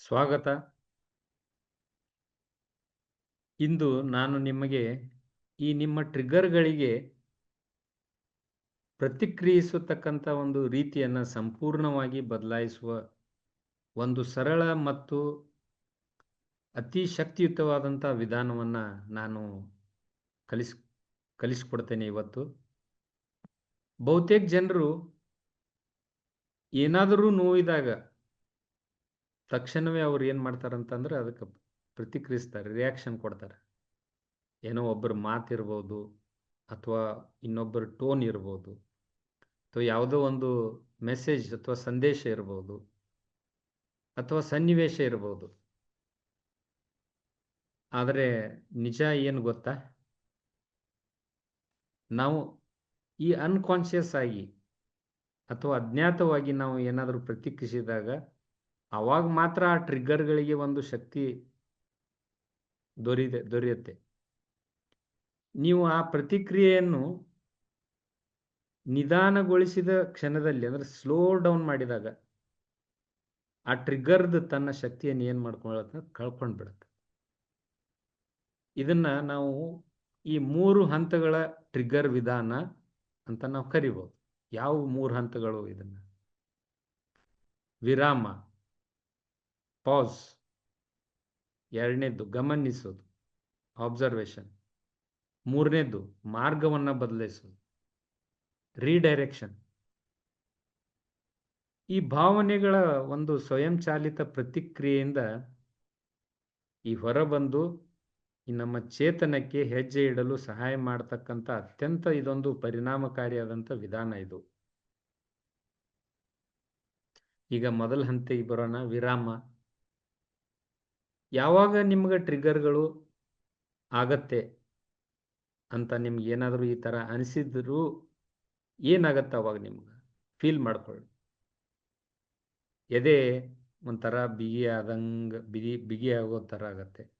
ಸ್ವಾಗತ. ಇಂದು ನಾನು ನಿಮಗೆ ಈ ನಿಮ್ಮ ಟ್ರಿಗರ್ಗಳಿಗೆ ಪ್ರತಿಕ್ರಿಯಿಸತಕ್ಕಂಥ ಒಂದು ರೀತಿಯನ್ನು ಸಂಪೂರ್ಣವಾಗಿ ಬದಲಾಯಿಸುವ ಒಂದು ಸರಳ ಮತ್ತು ಅತಿ ಶಕ್ತಿಯುತವಾದಂಥ ವಿಧಾನವನ್ನು ನಾನು ಕಲಿಸ್, ಕಲಿಸ್ಕೊಡ್ತೇನೆ ಇವತ್ತು. ಬಹುತೇಕ ಜನರು ಏನಾದರೂ ನೋವಿದಾಗ ತಕ್ಷಣವೇ ಅವ್ರು ಏನು ಮಾಡ್ತಾರೆ ಅಂತಂದ್ರೆ ಅದಕ್ಕೆ ಪ್ರತಿಕ್ರಿಯಿಸ್ತಾರೆ ರಿಯಾಕ್ಷನ್ ಕೊಡ್ತಾರೆ. ಏನೋ ಒಬ್ಬರ ಮಾತಿರ್ಬೋದು ಅಥವಾ ಇನ್ನೊಬ್ಬರ ಟೋನ್ ಇರ್ಬೋದು. ಅಥವಾ ಯಾವುದೋ ಒಂದು ಮೆಸೇಜ್ ಅಥವಾ ಸಂದೇಶ ಇರ್ಬೋದು. ಅಥವಾ ಸನ್ನಿವೇಶ ಇರ್ಬೋದು. ಆದರೆ ನಿಜ ಏನು ಗೊತ್ತಾ? ನಾವು ಈ ಅನ್ಕಾನ್ಷಿಯಸ್ ಆಗಿ ಅಥವಾ ಅಜ್ಞಾತವಾಗಿ ನಾವು ಏನಾದರೂ ಪ್ರತಿಕ್ರಿಯಿಸಿದಾಗ ಆವಾಗ ಮಾತ್ರ ಆ ಟ್ರಿಗ್ಗರ್ಗಳಿಗೆ ಒಂದು ಶಕ್ತಿ ದೊರೆಯಿದೆ ದೊರೆಯುತ್ತೆ. ನೀವು ಆ ಪ್ರತಿಕ್ರಿಯೆಯನ್ನು ನಿಧಾನಗೊಳಿಸಿದ ಕ್ಷಣದಲ್ಲಿ, ಅಂದ್ರೆ ಸ್ಲೋ ಡೌನ್ ಮಾಡಿದಾಗ, ಆ ಟ್ರಿಗ್ಗರ್ದು ತನ್ನ ಶಕ್ತಿಯನ್ನು ಏನು ಮಾಡ್ಕೊಳ್ಳುತ್ತೆ ಕಳ್ಕೊಂಡು ಬಿಡುತ್ತೆ. ಇದನ್ನ ನಾವು ಈ ಮೂರು ಹಂತಗಳ ಟ್ರಿಗ್ಗರ್ ವಿಧಾನ ಅಂತ ನಾವು ಕರಿಬೋದು. ಯಾವ ಮೂರು ಹಂತಗಳು ಇದನ್ನ? ವಿರಾಮ. ಪಾಸ್ ಎರಡನೇದ್ದು ಗಮನಿಸೋದು ಆಬ್ಸರ್ವೇಷನ್ ಮೂರನೇದ್ದು ಮಾರ್ಗವನ್ನು ಬದಲಿಸೋದು. ರೀಡೈರೆಕ್ಷನ್ ಈ ಭಾವನೆಗಳ ಒಂದು ಸ್ವಯಂಚಾಲಿತ ಪ್ರತಿಕ್ರಿಯೆಯಿಂದ ಈ ಹೊರಬಂದು, ಈ ನಮ್ಮ ಚೇತನಕ್ಕೆ ಹೆಜ್ಜೆ ಇಡಲು ಸಹಾಯ ಮಾಡತಕ್ಕಂಥ ಅತ್ಯಂತ ಇದೊಂದು ಪರಿಣಾಮಕಾರಿಯಾದಂಥ ವಿಧಾನ ಇದು. ಈಗ ಮೊದಲ ಹಂತಕ್ಕೆ ಬರೋಣ, ವಿರಾಮ. ಯಾವಾಗ ನಿಮ್ಗೆ ಟ್ರಿಗರ್ಗಳು ಆಗತ್ತೆ ಅಂತ ನಿಮ್ಗೆ ಏನಾದರೂ ಈ ಥರ ಅನಿಸಿದ್ರು ಏನಾಗತ್ತೆ ಅವಾಗ ನಿಮ್ಗೆ? ಫೀಲ್ ಮಾಡ್ಕೊಳ್ಳಿ. ಎದೆ ಒಂಥರ ಬಿಗಿ ಆದಂಗೆ, ಬಿಗಿ ಬಿಗಿ ಆಗೋ ಥರ ಆಗತ್ತೆ.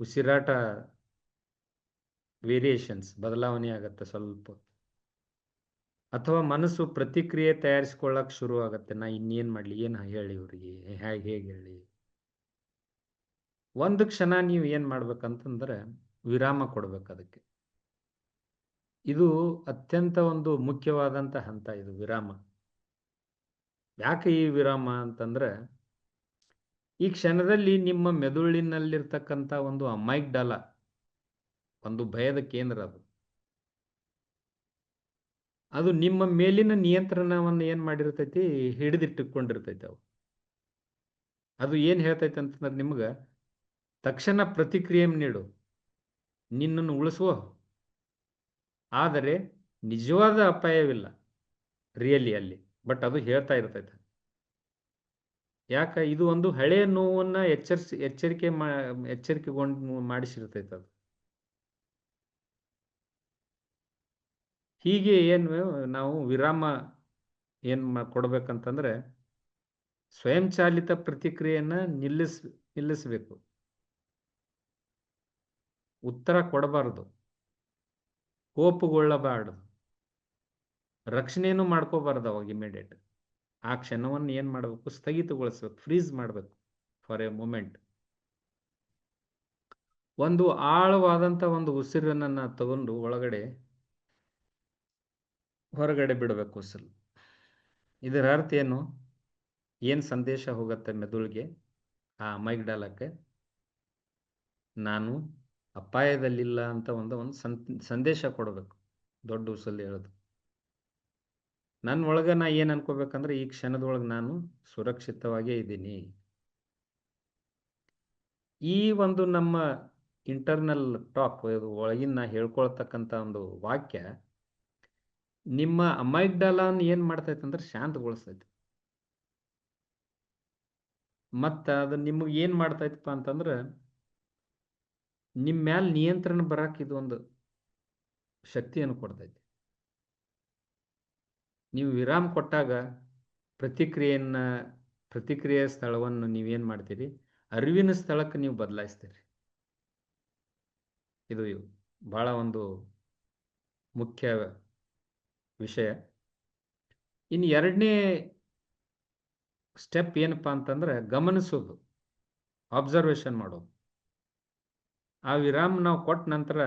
ಉಸಿರಾಟ ವೇರಿಯೇಷನ್ಸ್ ಬದಲಾವಣೆ ಆಗತ್ತೆ ಸ್ವಲ್ಪ. ಅಥವಾ ಮನಸ್ಸು ಪ್ರತಿಕ್ರಿಯೆ ತಯಾರಿಸ್ಕೊಳ್ಳೋಕೆ ಶುರು ಆಗತ್ತೆ. ನಾ ಇನ್ನೇನು ಮಾಡಲಿ? ಏನು ಹೇಳಿ ಇವ್ರಿಗೆ? ಹೇಗೆ ಹೇಗೆ ಹೇಳಿ? ಒಂದು ಕ್ಷಣ ನೀವು ಏನು ಮಾಡ್ಬೇಕಂತಂದ್ರೆ ವಿರಾಮ ಕೊಡ್ಬೇಕು ಅದಕ್ಕೆ. ಇದು ಅತ್ಯಂತ ಒಂದು ಮುಖ್ಯವಾದಂಥ ಹಂತ ಇದು ವಿರಾಮ. ಯಾಕೆ ಈ ವಿರಾಮ ಅಂತಂದ್ರೆ ಈ ಕ್ಷಣದಲ್ಲಿ ನಿಮ್ಮ ಮೆದುಳಿನಲ್ಲಿರ್ತಕ್ಕಂಥ ಒಂದು ಅಮೈಗ್ಡಲ, ಒಂದು ಭಯದ ಕೇಂದ್ರ ಅದು. ಅದು ನಿಮ್ಮ ಮೇಲಿನ ನಿಯಂತ್ರಣವನ್ನು ಏನು ಮಾಡಿರ್ತೈತಿ? ಹಿಡಿದಿಟ್ಟುಕೊಂಡಿರ್ತೈತಿ ಅವು. ಅದು ಏನು ಹೇಳ್ತೈತೆ ಅಂತಂದ್ರೆ ನಿಮ್ಗೆ ತಕ್ಷಣ ಪ್ರತಿಕ್ರಿಯೆ ನೀಡು. ನಿನ್ನನ್ನು ಉಳಿಸುವ. ಆದರೆ ನಿಜವಾದ ಅಪಾಯವಿಲ್ಲ. ರಿಯಲಿ ಅಲ್ಲಿ. ಬಟ್ ಅದು ಹೇಳ್ತಾ ಇರ್ತೈತೆ. ಯಾಕ? ಇದು ಒಂದು ಹಳೆಯ ನೋವನ್ನ ಎಚ್ಚರಿಸಿ, ಎಚ್ಚರಿಕೆ ಮಾ ಎಚ್ಚರಿಕೆಗೊಂಡು ಮಾಡಿಸಿರ್ತೈತೆ ಅದು. ಹೀಗೆ ಏನು ನಾವು ವಿರಾಮ ಏನು ಮಾ, ಕೊಡ್ಬೇಕಂತಂದ್ರೆ ಸ್ವಯಂಚಾಲಿತ ಪ್ರತಿಕ್ರಿಯೆಯನ್ನ ನಿಲ್ಲಿಸ್, ನಿಲ್ಲಿಸಬೇಕು. ಉತ್ತರ ಕೊಡಬಾರದು. ಕೋಪಗೊಳ್ಳಬಾರದು. ರಕ್ಷಣೆಯನ್ನು ಮಾಡ್ಕೋಬಾರ್ದು ಅವಾಗ ಇಮಿಡಿಯೇಟ್ ಆ ಕ್ಷಣವನ್ನು ಏನು ಮಾಡಬೇಕು? ಸ್ಥಗಿತಗೊಳಿಸ್ಬೇಕು. ಫ್ರೀಸ್ ಮಾಡಬೇಕು ಫಾರ್ ಎ ಮೂಮೆಂಟ್ ಒಂದು ಆಳವಾದಂಥ ಒಂದು ಉಸಿರನ್ನು ತಗೊಂಡು ಒಳಗಡೆ, ಹೊರಗಡೆ ಬಿಡಬೇಕು ಉಸಿರು. ಇದರ ಅರ್ಥ ಏನು? ಏನು ಸಂದೇಶ ಹೋಗುತ್ತೆ ಮೆದುಳಿಗೆ? ಆ ಮೈಗ್ಡಾಲಕ್ಕೆ? ನಾನು ಅಪಾಯದಲ್ಲಿಲ್ಲ ಅಂತ ಒಂದು ಒಂದು ಸಂದೇಶ ಕೊಡಬೇಕು. ದೊಡ್ಡ ಉಸಲ್ಲಿ ಹೇಳೋದು. ನನ್ನ ಒಳಗೆ ನಾ ಏನು ಅನ್ಕೋಬೇಕಂದ್ರೆ, ಈ ಕ್ಷಣದೊಳಗೆ ನಾನು ಸುರಕ್ಷಿತವಾಗೇ ಇದ್ದೀನಿ. ಈ ಒಂದು ನಮ್ಮ ಇಂಟರ್ನಲ್ ಟಾಕ್ ಒಳಗಿನ ಹೇಳ್ಕೊಳ್ತಕ್ಕಂಥ ಒಂದು ವಾಕ್ಯ, ನಿಮ್ಮ ಅಮೈಗ್ಡಲಾನ್ ಏನು ಮಾಡ್ತೈತೆ ಅಂದ್ರೆ ಶಾಂತಗೊಳಿಸ್ತೈತಿ. ಮತ್ತು ಅದು ನಿಮಗೆ ಏನು ಮಾಡ್ತೈತಪ್ಪ ಅಂತಂದ್ರೆ ನಿಮ್ಮ ಮ್ಯಾಲ ನಿಯಂತ್ರಣ ಬರಕ್ಕೆ ಇದೊಂದು ಶಕ್ತಿಯನ್ನು ಕೊಡ್ತೈತಿ. ನೀವು ವಿರಾಮ ಕೊಟ್ಟಾಗ ಪ್ರತಿಕ್ರಿಯೆಯನ್ನ, ಪ್ರತಿಕ್ರಿಯೆ ಸ್ಥಳವನ್ನು ನೀವೇನು ಮಾಡ್ತೀರಿ? ಅರಿವಿನ ಸ್ಥಳಕ್ಕೆ ನೀವು ಬದಲಾಯಿಸ್ತೀರಿ. ಇದು ಬಹಳ ಒಂದು ಮುಖ್ಯ ವಿಷಯ. ಇನ್ನು ಎರಡನೇ ಸ್ಟೆಪ್ ಏನಪ್ಪಾ ಅಂತಂದ್ರೆ ಗಮನಿಸೋದು, ಅಬ್ಸರ್ವೇಷನ್ ಮಾಡೋದು. ಆ ವಿರಾಮ ನಾವು ಕೊಟ್ಟ ನಂತರ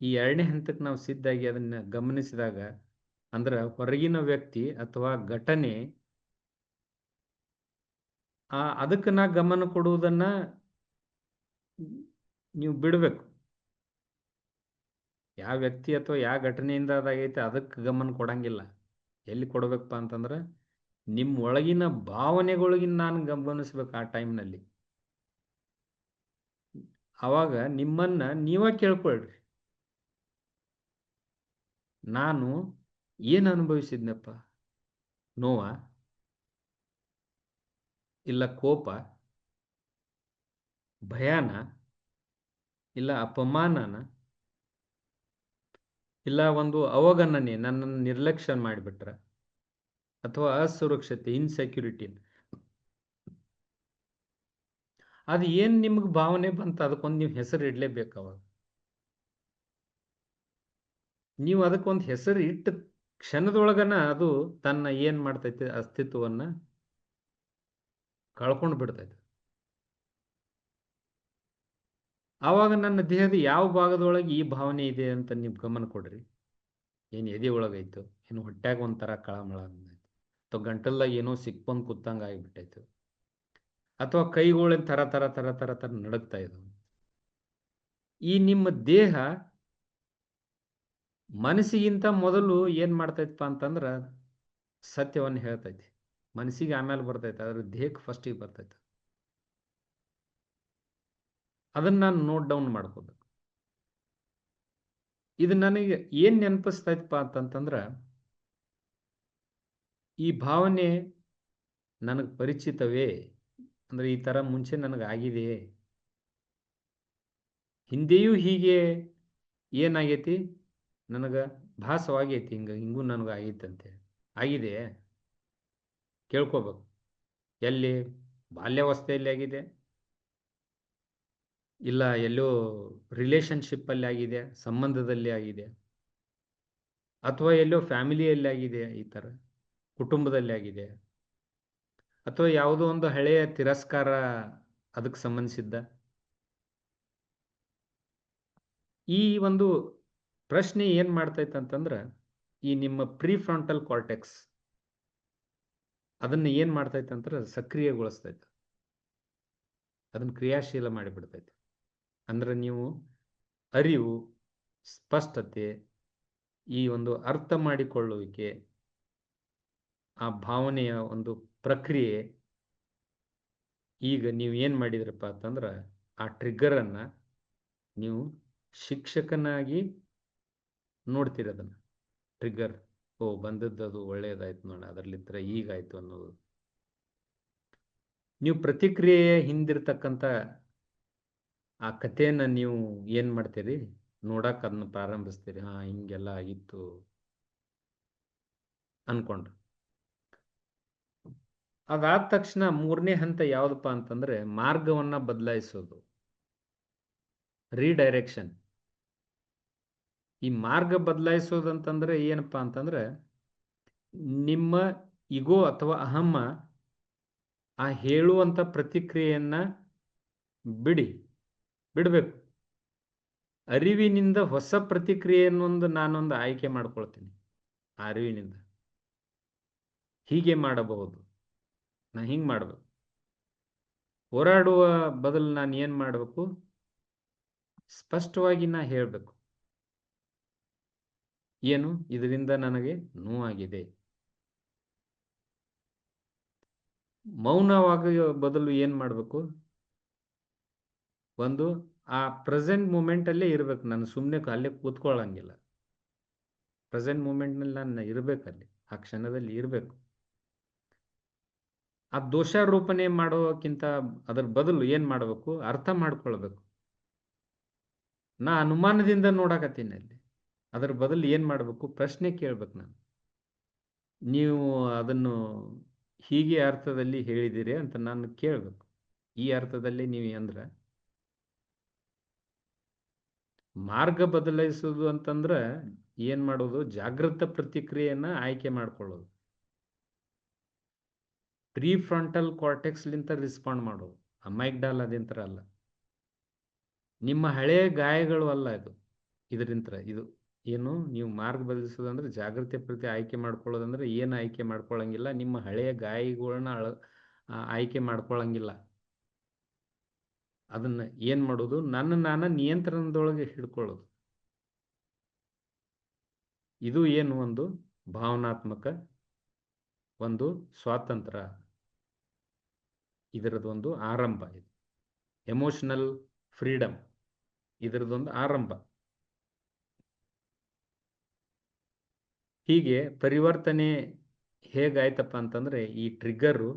ಈ ಎರಡನೇ ಹಂತಕ್ಕೆ ನಾವು ಸಿದ್ಧಾಗಿ ಅದನ್ನ ಗಮನಿಸಿದಾಗ ಅಂದ್ರ ಹೊರಗಿನ ವ್ಯಕ್ತಿ ಅಥವಾ ಘಟನೆ ಆ ಅದಕ್ಕೆ ನಾ ಗಮನ ಕೊಡುವುದನ್ನ ನೀವು ಬಿಡಬೇಕು. ಯಾವ ವ್ಯಕ್ತಿ ಅಥವಾ ಯಾವ ಘಟನೆಯಿಂದ ಅದಾಗೈತೆ ಅದಕ್ಕೆ ಗಮನ ಕೊಡಂಗಿಲ್ಲ. ಎಲ್ಲಿ ಕೊಡ್ಬೇಕಪ್ಪ ಅಂತಂದ್ರೆ ನಿಮ್ಮ ಒಳಗಿನ ಭಾವನೆಗೊಳಗಿನ ನಾನು ಗಮನಿಸ್ಬೇಕು ಆ ಟೈಮ್ನಲ್ಲಿ ಅವಾಗ ನಿಮ್ಮನ್ನ ನೀವ ಕೇಳ್ಕೊಳ್ರಿ. ನಾನು ಏನು ಅನುಭವಿಸಿದ್ನಪ್ಪ? ನೋವ? ಇಲ್ಲ ಕೋಪ? ಭಯಾನ? ಇಲ್ಲ ಅಪಮಾನನ? ಇಲ್ಲ ಒಂದು ಅವಗಣನೆ ನನ್ನನ್ನು ನಿರ್ಲಕ್ಷ್ಯ ಮಾಡಿಬಿಟ್ರ? ಅಥವಾ ಅಸುರಕ್ಷತೆ ಇನ್ಸೆಕ್ಯೂರಿಟಿ ಅದು ಏನು ನಿಮ್ಗೆ ಭಾವನೆ ಬಂತು ಅದಕ್ಕೊಂದು ನೀವು ಹೆಸರು ಇಡ್ಲೇಬೇಕು ಅವಾಗ. ನೀವು ಅದಕ್ಕೊಂದು ಹೆಸರು ಇಟ್ಟ ಕ್ಷಣದೊಳಗನ ಅದು ತನ್ನ ಏನು ಮಾಡ್ತೈತೆ ಅಸ್ತಿತ್ವವನ್ನ ಕಳ್ಕೊಂಡು ಬಿಡ್ತೈತೆ. ಆವಾಗ ನನ್ನ ದೇಹದ ಯಾವ ಭಾಗದೊಳಗೆ ಈ ಭಾವನೆ ಇದೆ ಅಂತ ನೀವು ಗಮನ ಕೊಡ್ರಿ. ಏನು ಎದೆ ಒಳಗೈತು ಏನು ಹೊಟ್ಟ್ಯಾಗ ಒಂಥರ ಕಳಮಳ ಅಥವಾ ಗಂಟಲ್ದಾಗ ಏನೋ ಸಿಕ್ಕೊಂದು ಕೂತಂಗೆ ಆಗಿಬಿಟ್ಟೈತು. ಅಥವಾ ಕೈಗಳಿನ ತರ ತರ ತರ ತರ ತರ ನಡಗ್ತಾ ಇದ್ವು. ಈ ನಿಮ್ಮ ದೇಹ ಮನಸ್ಸಿಗಿಂತ ಮೊದಲು ಏನ್ ಮಾಡ್ತೈತಪ್ಪ ಅಂತಂದ್ರ ಸತ್ಯವನ್ನು ಹೇಳ್ತೈತಿ. ಮನಸ್ಸಿಗೆ ಆಮೇಲೆ ಬರ್ತೈತೆ, ಅದ್ರ ದೇಹಕ್ಕೆ ಫಸ್ಟಿಗೆ ಬರ್ತೈತೆ. ಅದನ್ನ ನಾನು ನೋಟ್ ಡೌನ್ ಮಾಡ್ಕೋಬೇಕು. ಇದು ನನಗೆ ಏನ್ ನೆನಪಿಸ್ತೈತಪ್ಪ ಅಂತಂತಂದ್ರ, ಈ ಭಾವನೆ ನನಗೆ ಪರಿಚಿತವೇ ಅಂದ್ರೆ ಈ ತರ ಮುಂಚೆ ನನಗೆ ಆಗಿದೆಯೇ ಹಿಂದೆಯೂ ಹೀಗೆ ಏನಾಗೈತಿ? ನನಗ ಭಾಸವಾಗೈತಿ, ಹಿಂಗ ಹಿಂಗೂ ನನಗೆ ಆಗೈತಂತೆ ಆಗಿದೆ? ಕೇಳ್ಕೋಬೇಕು. ಎಲ್ಲಿ? ಬಾಲ್ಯಾವಸ್ಥೆಯಲ್ಲಿ ಆಗಿದೆ. ಇಲ್ಲ, ಎಲ್ಲೋ ರಿಲೇಶನ್ಶಿಪ್ ಅಲ್ಲಿ ಆಗಿದೆ, ಸಂಬಂಧದಲ್ಲಿ ಆಗಿದೆ. ಅಥವಾ ಎಲ್ಲೋ ಫ್ಯಾಮಿಲಿಯಲ್ಲಿ ಆಗಿದೆ ಈ ತರ, ಕುಟುಂಬದಲ್ಲಿ ಆಗಿದೆ. ಅಥವಾ ಯಾವುದೋ ಒಂದು ಹಳೆಯ ತಿರಸ್ಕಾರ ಅದಕ್ಕೆ ಸಂಬಂಧಿಸಿದ್ದ? ಈ ಒಂದು ಪ್ರಶ್ನೆ ಏನ್ ಮಾಡ್ತೈತೆ ಅಂತಂದ್ರ, ಈ ನಿಮ್ಮ ಪ್ರೀ ಫ್ರಂಟಲ್ ಕಾರ್ಟೆಕ್ಸ್ ಅದನ್ನ ಏನ್ ಮಾಡ್ತೈತೆ ಅಂತಂದ್ರೆ ಸಕ್ರಿಯಗೊಳಿಸ್ತೈತೆ. ಅದನ್ನ ಕ್ರಿಯಾಶೀಲ ಮಾಡಿಬಿಡ್ತೈತೆ. ಅಂದ್ರೆ ನೀವು ಅರಿವು, ಸ್ಪಷ್ಟತೆ, ಈ ಒಂದು ಅರ್ಥ ಮಾಡಿಕೊಳ್ಳುವಿಕೆ, ಆ ಭಾವನೆಯ ಒಂದು ಪ್ರಕ್ರಿಯೆ, ಈಗ ನೀವು ಏನು ಮಾಡಿದ್ರಪ್ಪ ಅಂತಂದ್ರೆ ಆ ಟ್ರಿಗ್ಗರನ್ನು ನೀವು ಶಿಕ್ಷಕನಾಗಿ ನೋಡ್ತೀರಿ ಅದನ್ನ. ಟ್ರಿಗ್ಗರ್ ಓ ಬಂದದ್ದು ಅದು ಒಳ್ಳೇದಾಯ್ತು ನೋಡ ಅದರಲ್ಲಿದ್ದ ಈಗಾಯ್ತು ಅನ್ನೋದು. ನೀವು ಪ್ರತಿಕ್ರಿಯೆಯ ಹಿಂದಿರ್ತಕ್ಕಂಥ ಆ ಕಥೆಯನ್ನ ನೀವು ಏನು ಮಾಡ್ತೀರಿ? ನೋಡಕ್ಕೆ ಅದನ್ನ ಪ್ರಾರಂಭಿಸ್ತೀರಿ. ಹಾ, ಹಿಂಗೆಲ್ಲ ಆಗಿತ್ತು ಅನ್ಕೊಂಡ್ರು. ಅದಾದ ತಕ್ಷಣ ಮೂರನೇ ಹಂತ ಯಾವ್ದಪ್ಪ ಅಂತಂದ್ರೆ ಮಾರ್ಗವನ್ನ ಬದಲಾಯಿಸೋದು. ರೀಡೈರೆಕ್ಷನ್ ಈ ಮಾರ್ಗ ಬದಲಾಯಿಸೋದಂತಂದ್ರೆ ಏನಪ್ಪಾ ಅಂತಂದ್ರೆ ನಿಮ್ಮ ಇಗೋ ಅಥವಾ ಅಹಮ್ಮ ಆ ಹೇಳುವಂತ ಪ್ರತಿಕ್ರಿಯೆಯನ್ನ ಬಿಡಿ, ಬಿಡಬೇಕು. ಅರಿವಿನಿಂದ ಹೊಸ ಪ್ರತಿಕ್ರಿಯೆಯನ್ನೊಂದು ನಾನೊಂದು ಆಯ್ಕೆ ಮಾಡ್ಕೊಳ್ತೀನಿ, ಆ ಅರಿವಿನಿಂದ. ಹೀಗೆ ಮಾಡಬಹುದು. ನಾ ಹಿಂಗೆ ಮಾಡಬೇಕು. ಹೋರಾಡುವ ಬದಲು ನಾನು ಏನು ಮಾಡಬೇಕು? ಸ್ಪಷ್ಟವಾಗಿ ನಾ ಹೇಳಬೇಕು. ಏನು? ಇದರಿಂದ ನನಗೆ ನೋವಾಗಿದೆ. ಮೌನವಾಗಿ ಬದಲು ಏನು ಮಾಡಬೇಕು? ಒಂದು, ಆ ಪ್ರೆಸೆಂಟ್ ಮೂಮೆಂಟಲ್ಲೇ ಇರ್ಬೇಕು. ನಾನು ಸುಮ್ಮನೆ ಅಲ್ಲೇ ಕೂತ್ಕೊಳ್ಳಂಗಿಲ್ಲ. ಪ್ರೆಸೆಂಟ್ ಮೂಮೆಂಟ್ನಲ್ಲಿ ನಾನು ಇರ್ಬೇಕಲ್ಲಿ ಆ ಕ್ಷಣದಲ್ಲಿ ಇರಬೇಕು. ಆ ದೋಷಾರೋಪಣೆ ಮಾಡೋಕ್ಕಿಂತ ಅದರ ಬದಲು ಏನ್ ಮಾಡಬೇಕು? ಅರ್ಥ ಮಾಡ್ಕೊಳ್ಬೇಕು. ನಾ ಅನುಮಾನದಿಂದ ನೋಡಕತ್ತೀನಿ ಅಲ್ಲಿ. ಅದರ ಬದಲು ಏನ್ ಮಾಡ್ಬೇಕು? ಪ್ರಶ್ನೆ ಕೇಳ್ಬೇಕು ನಾನು. ನೀವು ಅದನ್ನು ಹೀಗೆ ಅರ್ಥದಲ್ಲಿ ಹೇಳಿದಿರಿ ಅಂತ ನಾನು ಕೇಳ್ಬೇಕು. ಈ ಅರ್ಥದಲ್ಲಿ ನೀವು ಅಂದ್ರ? ಮಾರ್ಗ ಬದಲಾಯಿಸೋದು ಅಂತಂದ್ರ ಏನ್ ಮಾಡೋದು? ಜಾಗೃತ ಪ್ರತಿಕ್ರಿಯೆಯನ್ನ ಆಯ್ಕೆ ಮಾಡ್ಕೊಳ್ಳೋದು. ಪ್ರೀ ಫ್ರಂಟಲ್ ಕಾರ್ಟೆಕ್ಸ್ಲಿಂತ ರಿಸ್ಪಾಂಡ್ ಮಾಡೋದು. ಅಮೈಗ್ಡಾಲ್ ಅದಿಂತರ ಅಲ್ಲ. ನಿಮ್ಮ ಹಳೆಯ ಗಾಯಗಳು ಅಲ್ಲ ಇದು. ಇದರಿಂದ ಇದು ಏನು? ನೀವು ಮಾರ್ಗ ಬದಲಿಸೋದಂದ್ರೆ ಜಾಗೃತಿ ಪ್ರತಿ ಆಯ್ಕೆ ಮಾಡ್ಕೊಳ್ಳೋದಂದ್ರೆ ಏನು ಆಯ್ಕೆ ಮಾಡ್ಕೊಳ್ಳಂಗಿಲ್ಲ ನಿಮ್ಮ ಹಳೆಯ ಗಾಯಗಳನ್ನ ಅಳ ಆಯ್ಕೆ ಮಾಡ್ಕೊಳ್ಳಂಗಿಲ್ಲ ಅದನ್ನ ಏನ್ ಮಾಡೋದು? ನನ್ನ ನಾನ ನಿಯಂತ್ರಣದೊಳಗೆ ಹಿಡ್ಕೊಳ್ಳೋದು. ಇದು ಏನು ಒಂದು? ಭಾವನಾತ್ಮಕ ಒಂದು ಸ್ವಾತಂತ್ರ್ಯ ಇದರದೊಂದು ಆರಂಭ ಇದು. ಎಮೋಷನಲ್ ಫ್ರೀಡಮ್ ಇದರದೊಂದು ಆರಂಭ. ಹೀಗೆ ಪರಿವರ್ತನೆ ಹೇಗಾಯ್ತಪ್ಪ ಅಂತಂದ್ರೆ ಈ ಟ್ರಿಗ್ಗರು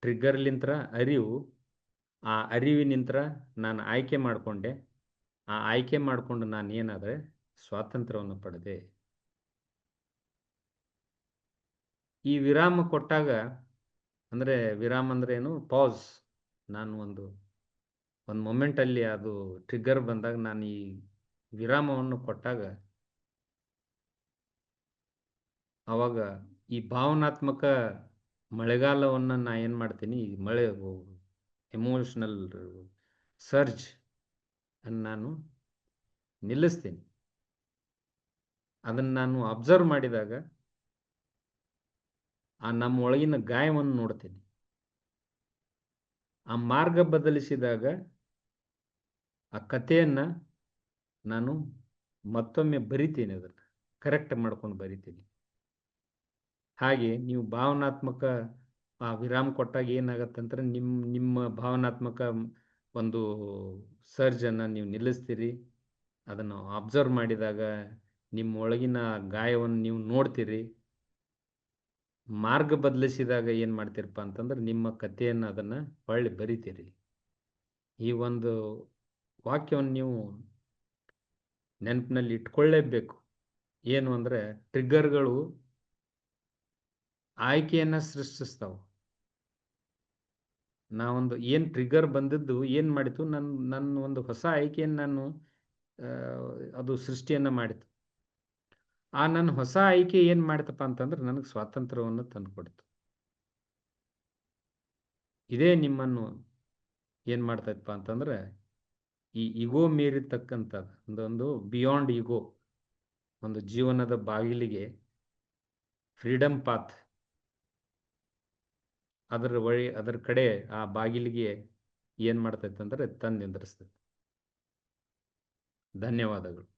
ಟ್ರಿಗ್ಗರ್ಲಿಂತ್ರ ಅರಿವು, ಆ ಅರಿವಿನಿಂತ್ರ ನಾನು ಆಯ್ಕೆ ಮಾಡಿಕೊಂಡೆ. ಆ ಆಯ್ಕೆ ಮಾಡಿಕೊಂಡು ನಾನು ಏನಾದರೆ ಸ್ವಾತಂತ್ರ್ಯವನ್ನು ಪಡೆದೆ. ಈ ವಿರಾಮ ಕೊಟ್ಟಾಗ ಅಂದರೆ ವಿರಾಮ ಅಂದ್ರೆ ಏನು? ಪಾಸ್ ನಾನು ಒಂದು ಒಂದು ಮೊಮೆಂಟಲ್ಲಿ ಅದು ಟ್ರಿಗ್ಗರ್ ಬಂದಾಗ ನಾನು ಈ ವಿರಾಮವನ್ನು ಕೊಟ್ಟಾಗ ಅವಾಗ ಈ ಭಾವನಾತ್ಮಕ ಮಳೆಗಾಲವನ್ನು ನಾ ಏನು ಮಾಡ್ತೀನಿ? ಈ ಮಳೆ ಎಮೋಷನಲ್ ಸರ್ಜ್ ಅನ್ನು ನಾನು ನಿಲ್ಲಿಸ್ತೀನಿ. ಅದನ್ನು ನಾನು ಅಬ್ಸರ್ವ್ ಮಾಡಿದಾಗ ಆ ನಮ್ಮ ಒಳಗಿನ ಗಾಯವನ್ನು ನೋಡ್ತೀನಿ. ಆ ಮಾರ್ಗ ಬದಲಿಸಿದಾಗ ಆ ಕಥೆಯನ್ನು ನಾನು ಮತ್ತೊಮ್ಮೆ ಬರಿತೀನಿ ಅದನ್ನ ಕರೆಕ್ಟ್ ಮಾಡ್ಕೊಂಡು ಬರಿತೀನಿ. ಹಾಗೆ ನೀವು ಭಾವನಾತ್ಮಕ, ಆ ವಿರಾಮ ಕೊಟ್ಟಾಗ ಏನಾಗತ್ತಂದ್ರೆ ನಿಮ್ಮ ನಿಮ್ಮ ಭಾವನಾತ್ಮಕ ಒಂದು ಸರ್ಜನ್ನು ನೀವು ನಿಲ್ಲಿಸ್ತೀರಿ. ಅದನ್ನು ಅಬ್ಸರ್ವ್ ಮಾಡಿದಾಗ ನಿಮ್ಮ ಒಳಗಿನ ಗಾಯವನ್ನು ನೀವು ನೋಡ್ತೀರಿ. ಮಾರ್ಗ ಬದಲಿಸಿದಾಗ ಏನು ಮಾಡ್ತೀರಪ್ಪ ಅಂತಂದ್ರೆ ನಿಮ್ಮ ಕಥೆಯನ್ನು ಅದನ್ನು ಹೊಳ್ಳಿ ಬರಿತೀರಿ. ಈ ಒಂದು ವಾಕ್ಯವನ್ನು ನೀವು ನೆನಪಿನಲ್ಲಿ ಇಟ್ಕೊಳ್ಳೇಬೇಕು. ಏನು ಅಂದರೆ ಟ್ರಿಗ್ಗರ್ಗಳು ಆಯ್ಕೆಯನ್ನು ಸೃಷ್ಟಿಸ್ತಾವೆ. ನಾವೊಂದು ಏನು ಟ್ರಿಗರ್ ಬಂದಿದ್ದು, ಏನು ಮಾಡಿತು ನನ್ನ ನನ್ನ ಒಂದು ಹೊಸ ಆಯ್ಕೆಯನ್ನು ನಾನು ಅದು ಸೃಷ್ಟಿಯನ್ನು ಮಾಡಿತು. ಆ ನನ್ನ ಹೊಸ ಆಯ್ಕೆ ಏನು ಮಾಡ್ತಪ್ಪ ಅಂತಂದ್ರೆ ನನಗೆ ಸ್ವಾತಂತ್ರ್ಯವನ್ನು ತಂದುಕೊಡ್ತು. ಇದೇ ನಿಮ್ಮನ್ನು ಏನು ಮಾಡ್ತೈತಪ್ಪ ಅಂತಂದ್ರೆ, ಈ ಇಗೋ ಮೀರಿತಕ್ಕಂಥ ಒಂದೊಂದು ಬಿಯಾಂಡ್ ಇಗೋ ಒಂದು ಜೀವನದ ಬಾಗಿಲಿಗೆ ಫ್ರೀಡಮ್ ಪಾತ್ ಅದರ ಒಳಿ ಅದರ ಕಡೆ ಆ ಬಾಗಿಲಿಗೆ ಏನು ಮಾಡ್ತೈತೆ ಅಂದರೆ ತಂದು ನಿಂದ್ರಿಸ್ತೈತೆ ಧನ್ಯವಾದಗಳು.